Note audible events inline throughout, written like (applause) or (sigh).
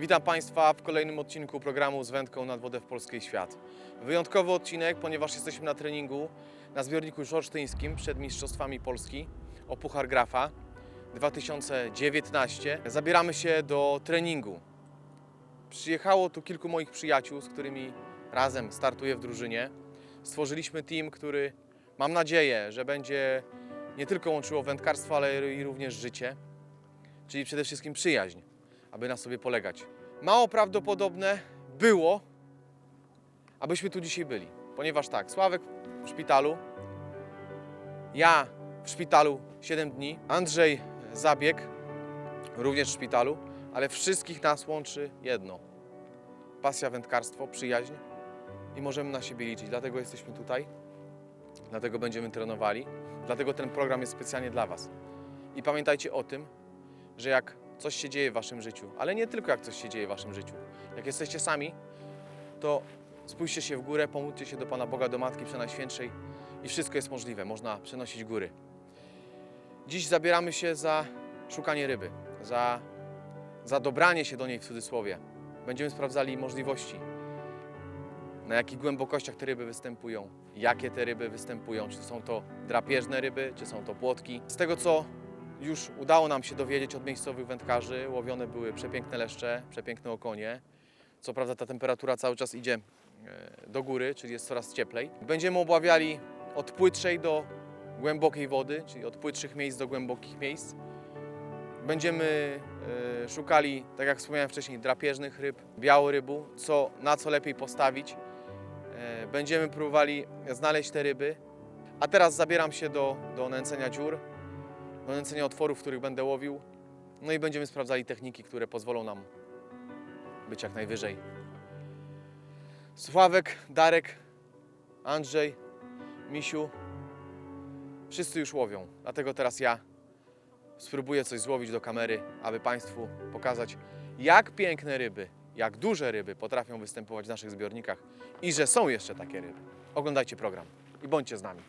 Witam Państwa w kolejnym odcinku programu z wędką nad wodę w Polskiej Świat. Wyjątkowy odcinek, ponieważ jesteśmy na treningu na zbiorniku szorsztyńskim przed Mistrzostwami Polski o Puchar Grafa 2019. Zabieramy się do treningu. Przyjechało tu kilku moich przyjaciół, z którymi razem startuję w drużynie. Stworzyliśmy team, który mam nadzieję, że będzie nie tylko łączyło wędkarstwo, ale i również życie, czyli przede wszystkim przyjaźń aby na sobie polegać. Mało prawdopodobne było, abyśmy tu dzisiaj byli, ponieważ tak, Sławek w szpitalu, ja w szpitalu 7 dni, Andrzej zabieg, również w szpitalu, ale wszystkich nas łączy jedno. Pasja wędkarstwo, przyjaźń i możemy na siebie liczyć. Dlatego jesteśmy tutaj, dlatego będziemy trenowali, dlatego ten program jest specjalnie dla Was. I pamiętajcie o tym, że jak coś się dzieje w waszym życiu, ale nie tylko jak coś się dzieje w waszym życiu. Jak jesteście sami, to spójrzcie się w górę, pomódlcie się do Pana Boga, do Matki Przenajświętszej i wszystko jest możliwe. Można przenosić góry. Dziś zabieramy się za szukanie ryby, za, za dobranie się do niej w cudzysłowie. Będziemy sprawdzali możliwości, na jakich głębokościach te ryby występują, jakie te ryby występują, czy są to drapieżne ryby, czy są to płotki. Z tego co już udało nam się dowiedzieć od miejscowych wędkarzy. Łowione były przepiękne leszcze, przepiękne okonie. Co prawda ta temperatura cały czas idzie e, do góry, czyli jest coraz cieplej. Będziemy obławiali od płytszej do głębokiej wody, czyli od płytszych miejsc do głębokich miejsc. Będziemy e, szukali, tak jak wspomniałem wcześniej, drapieżnych ryb, białorybu, co, na co lepiej postawić. E, Będziemy próbowali znaleźć te ryby. A teraz zabieram się do, do nęcenia dziur do nęcenia otworów, których będę łowił. No i będziemy sprawdzali techniki, które pozwolą nam być jak najwyżej. Sławek, Darek, Andrzej, Misiu, wszyscy już łowią. Dlatego teraz ja spróbuję coś złowić do kamery, aby Państwu pokazać, jak piękne ryby, jak duże ryby potrafią występować w naszych zbiornikach i że są jeszcze takie ryby. Oglądajcie program i bądźcie z nami.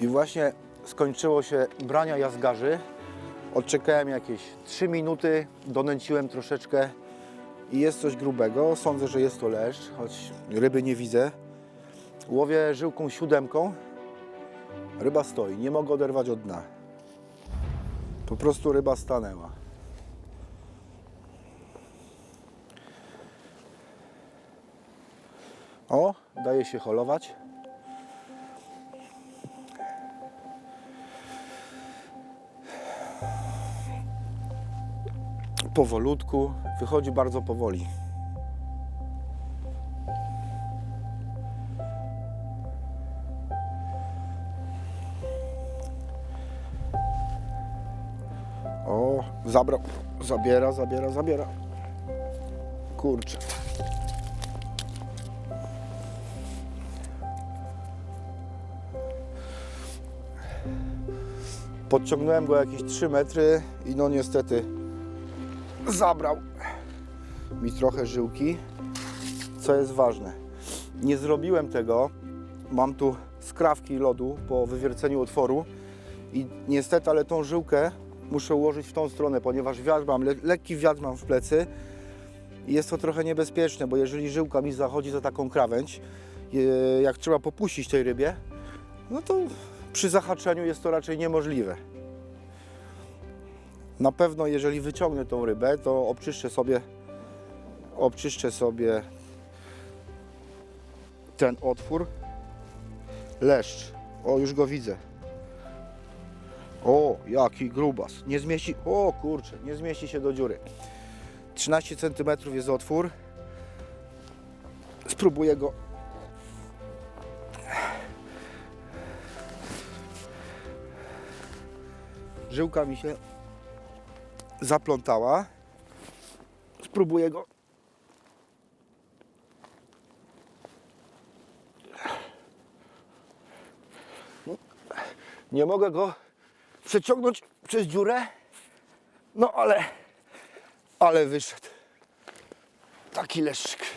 I właśnie skończyło się brania jazgarzy. Odczekałem jakieś 3 minuty, donęciłem troszeczkę i jest coś grubego. Sądzę, że jest to leszcz, choć ryby nie widzę. Łowię żyłką siódemką. Ryba stoi, nie mogę oderwać od dna. Po prostu ryba stanęła. O, daje się holować. powolutku, wychodzi bardzo powoli. O, zabrał, zabiera, zabiera, zabiera. Kurczę. Podciągnąłem go jakieś 3 metry i no niestety zabrał mi trochę żyłki, co jest ważne. Nie zrobiłem tego, mam tu skrawki lodu po wywierceniu otworu i niestety, ale tą żyłkę muszę ułożyć w tą stronę, ponieważ wiatr mam, le lekki wiatr mam w plecy i jest to trochę niebezpieczne, bo jeżeli żyłka mi zachodzi za taką krawędź, jak trzeba popuścić tej rybie, no to przy zahaczeniu jest to raczej niemożliwe. Na pewno jeżeli wyciągnę tą rybę, to obczyszczę sobie obczyszczę sobie ten otwór. Leszcz. O, już go widzę. O, jaki grubas. Nie zmieści... O, kurczę, nie zmieści się do dziury. 13 cm jest otwór. Spróbuję go Żyłka mi się zaplątała. Spróbuję go. Nie mogę go przeciągnąć przez dziurę. No ale, ale wyszedł. Taki leszczyk.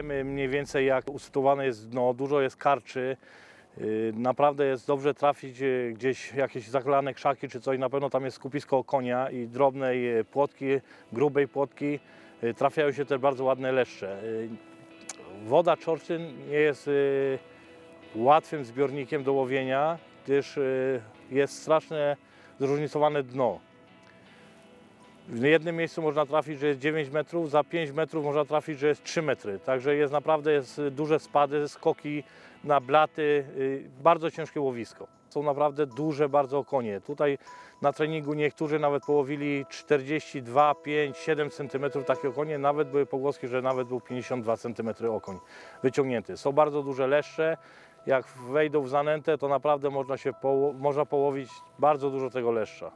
Wiemy mniej więcej jak usytuowane jest dno, dużo jest karczy. Yy, Naprawdę jest dobrze trafić yy, gdzieś jakieś zachlane krzaki czy coś. Na pewno tam jest skupisko konia i drobnej yy, płotki, grubej płotki. Trafiają się też bardzo ładne leszcze. Woda Czorczyn nie jest łatwym zbiornikiem do łowienia, gdyż jest strasznie zróżnicowane dno. W jednym miejscu można trafić, że jest 9 metrów, za 5 metrów można trafić, że jest 3 metry. Także jest naprawdę jest duże spady, skoki na blaty, y, bardzo ciężkie łowisko. Są naprawdę duże bardzo konie. Tutaj na treningu niektórzy nawet połowili 42, 5, 7 cm takie okonie. Nawet były pogłoski, że nawet był 52 cm okoń wyciągnięty. Są bardzo duże leszcze. Jak wejdą w zanętę, to naprawdę można, się poło- można połowić bardzo dużo tego leszcza.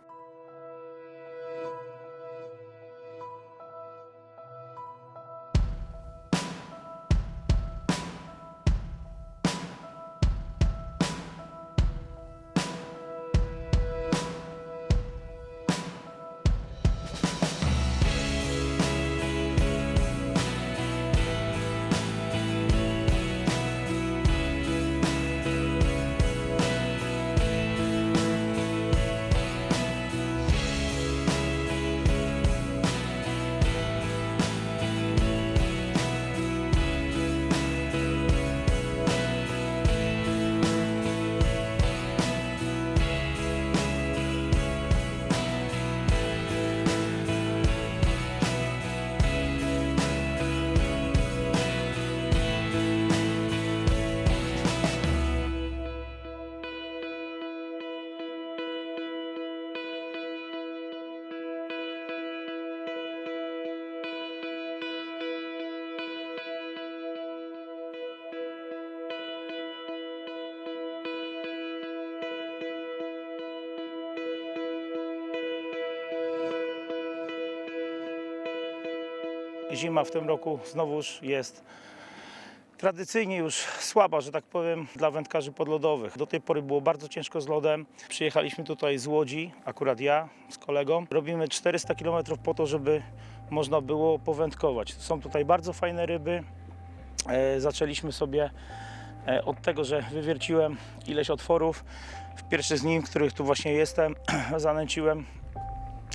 Zima w tym roku znowuż jest tradycyjnie już słaba, że tak powiem, dla wędkarzy podlodowych. Do tej pory było bardzo ciężko z lodem. Przyjechaliśmy tutaj z Łodzi, akurat ja z kolegą. Robimy 400 km po to, żeby można było powędkować. Są tutaj bardzo fajne ryby. E, zaczęliśmy sobie e, od tego, że wywierciłem ileś otworów. W pierwszy z nich, których tu właśnie jestem, (clears throat) zanęciłem.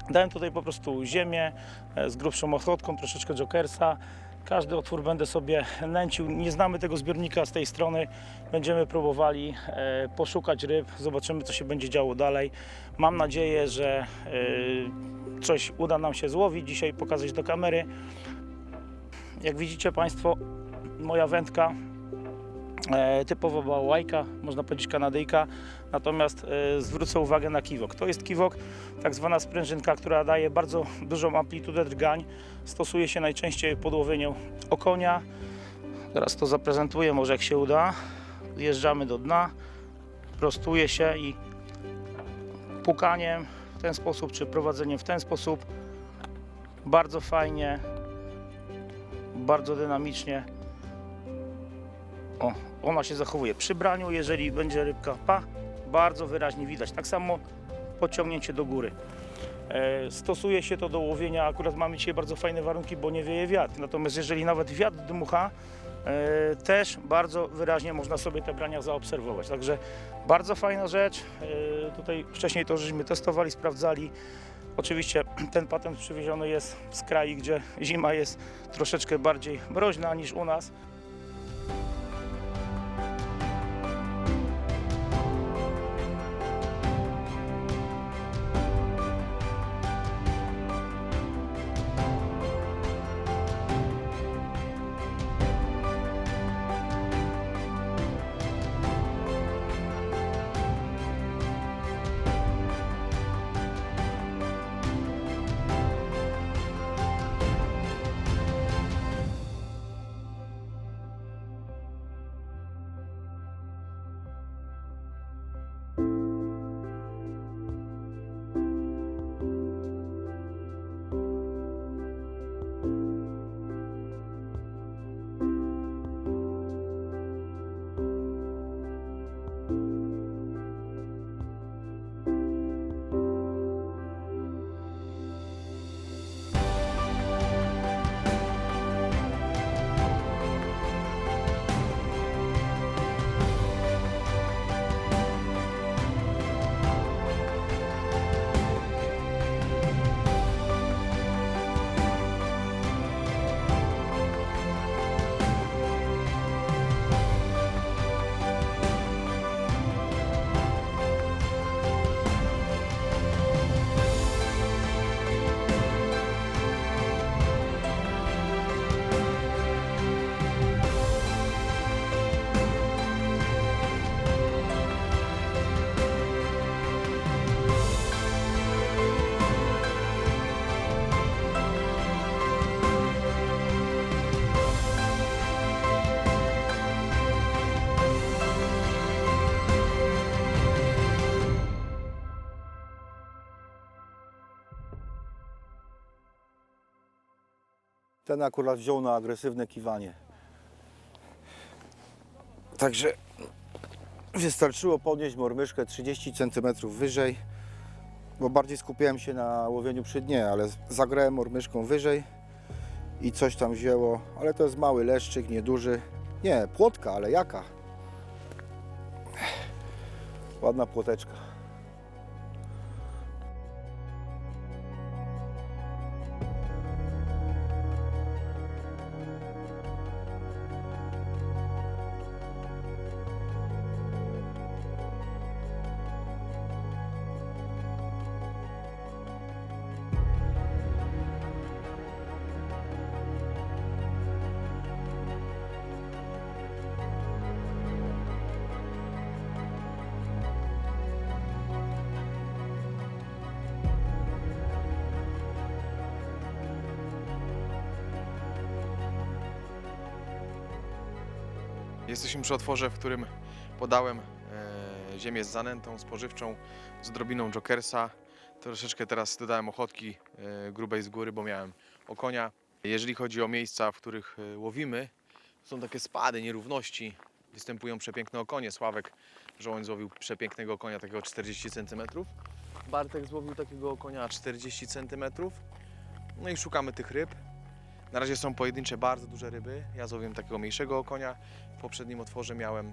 Dałem tutaj po prostu ziemię e, z grubszą ochotką, troszeczkę jokersa. Każdy otwór będę sobie nęcił. Nie znamy tego zbiornika z tej strony. Będziemy próbowali e, poszukać ryb. Zobaczymy, co się będzie działo dalej. Mam nadzieję, że e, coś uda nam się złowić dzisiaj, pokazać do kamery. Jak widzicie Państwo, moja wędka typowo była łajka, można powiedzieć kanadyjka, natomiast e, zwrócę uwagę na kiwok. To jest kiwok, tak zwana sprężynka, która daje bardzo dużą amplitudę drgań. Stosuje się najczęściej pod łowieniem okonia. Teraz to zaprezentuję, może jak się uda. Zjeżdżamy do dna, prostuje się i pukaniem w ten sposób, czy prowadzeniem w ten sposób. Bardzo fajnie, bardzo dynamicznie. O, ona się zachowuje przy braniu, jeżeli będzie rybka pa, bardzo wyraźnie widać. Tak samo podciągnięcie do góry. E, Stosuje się to do łowienia, akurat mamy dzisiaj bardzo fajne warunki, bo nie wieje wiatr. Natomiast jeżeli nawet wiatr dmucha, e, też bardzo wyraźnie można sobie te brania zaobserwować. Także bardzo fajna rzecz. E, Tutaj wcześniej to żeśmy testowali, sprawdzali. Oczywiście ten patent przywieziony jest z kraju, gdzie zima jest troszeczkę bardziej mroźna niż u nas. Ten akurat wziął na agresywne kiwanie. Także wystarczyło podnieść mormyszkę 30 cm wyżej, bo bardziej skupiałem się na łowieniu przy dnie, ale zagrałem mormyszką wyżej i coś tam wzięło, ale to jest mały leszczyk, nieduży. Nie, płotka, ale jaka? Ładna płoteczka. Jesteśmy przy otworze, w którym podałem e, ziemię z zanętą spożywczą, z odrobiną jokersa. Troszeczkę teraz dodałem ochotki e, grubej z góry, bo miałem okonia. Jeżeli chodzi o miejsca, w których e, łowimy, są takie spady, nierówności. Występują przepiękne okonie. Sławek Żołoń złowił przepięknego konia, takiego 40 cm. Bartek złowił takiego konia 40 cm. No i szukamy tych ryb. Na razie są pojedyncze, bardzo duże ryby. Ja złowiłem takiego mniejszego konia. W poprzednim otworze miałem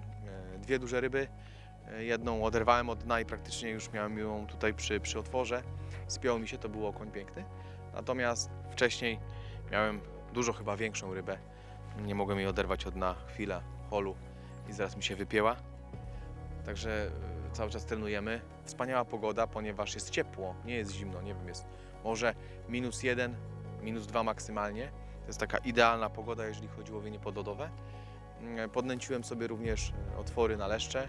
e, dwie duże ryby. E, Jedną oderwałem od dna i praktycznie już miałem ją tutaj przy, przy otworze. Spiął mi się, to był okoń piękny. Natomiast wcześniej miałem dużo chyba większą rybę. Nie mogłem jej oderwać od dna chwila holu i zaraz mi się wypięła. Także e, cały czas trenujemy. Wspaniała pogoda, ponieważ jest ciepło, nie jest zimno, nie wiem, jest może minus jeden, minus dwa maksymalnie. To jest taka idealna pogoda, jeżeli chodzi o łowienie podlodowe. Mm, Podnęciłem sobie również e, otwory na leszcze.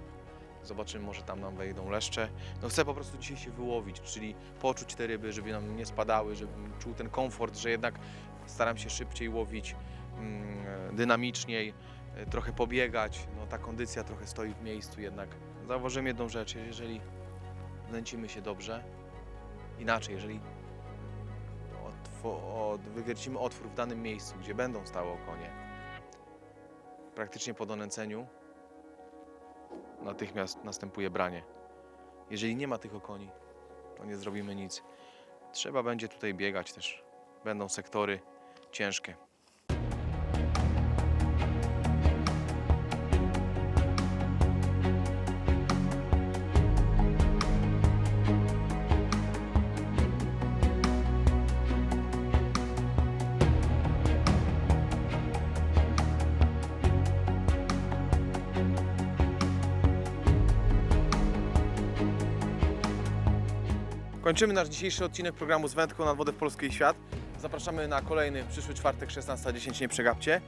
Zobaczymy, może tam nam wejdą leszcze. No chcę po prostu dzisiaj się wyłowić, czyli poczuć te ryby, żeby nam nie spadały, żebym czuł ten komfort, że jednak staram się szybciej łowić, mm, dynamiczniej, e, trochę pobiegać. No ta kondycja trochę stoi w miejscu jednak. Zauważyłem jedną rzecz, jeżeli nęcimy się dobrze, inaczej, jeżeli od, wywiercimy otwór w danym miejscu, gdzie będą stały okonie, praktycznie po donęceniu natychmiast następuje branie. Jeżeli nie ma tych okoni, to nie zrobimy nic. Trzeba będzie tutaj biegać też. Będą sektory ciężkie. Kończymy nasz dzisiejszy odcinek programu z wędką nad wodę w Polskę i świat. Zapraszamy na kolejny przyszły czwartek 16.10, nie przegapcie.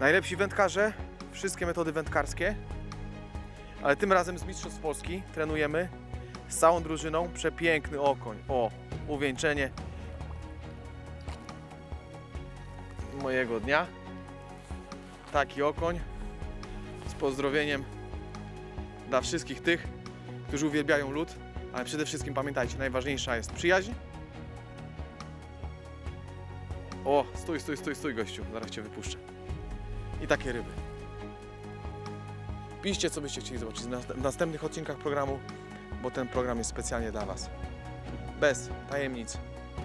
Najlepsi wędkarze, wszystkie metody wędkarskie, ale tym razem z Mistrzostw Polski trenujemy z całą drużyną. Przepiękny okoń. O, uwieńczenie mojego dnia. Taki okoń z pozdrowieniem dla wszystkich tych, którzy uwielbiają lód, ale przede wszystkim pamiętajcie, najważniejsza jest przyjaźń. O, stój, stój, stój, stój gościu, zaraz Cię wypuszczę. I takie ryby. Piszcie, co byście chcieli zobaczyć w następnych odcinkach programu, bo ten program jest specjalnie dla Was. Bez tajemnic,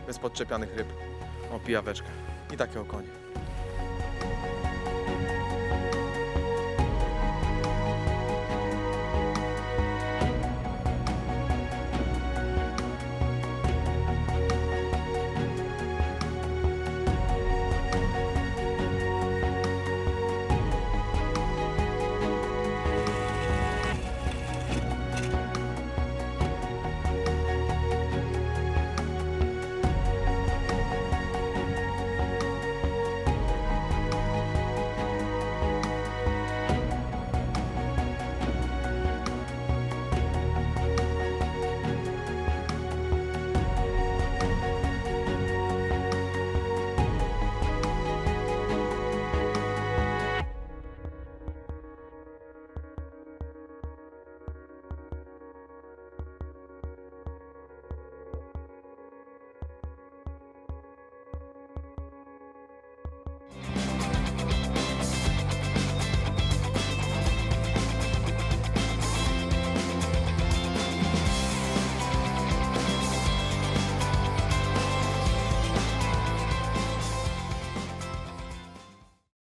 bez podczepianych ryb. O, pijaweczka i takie okonie.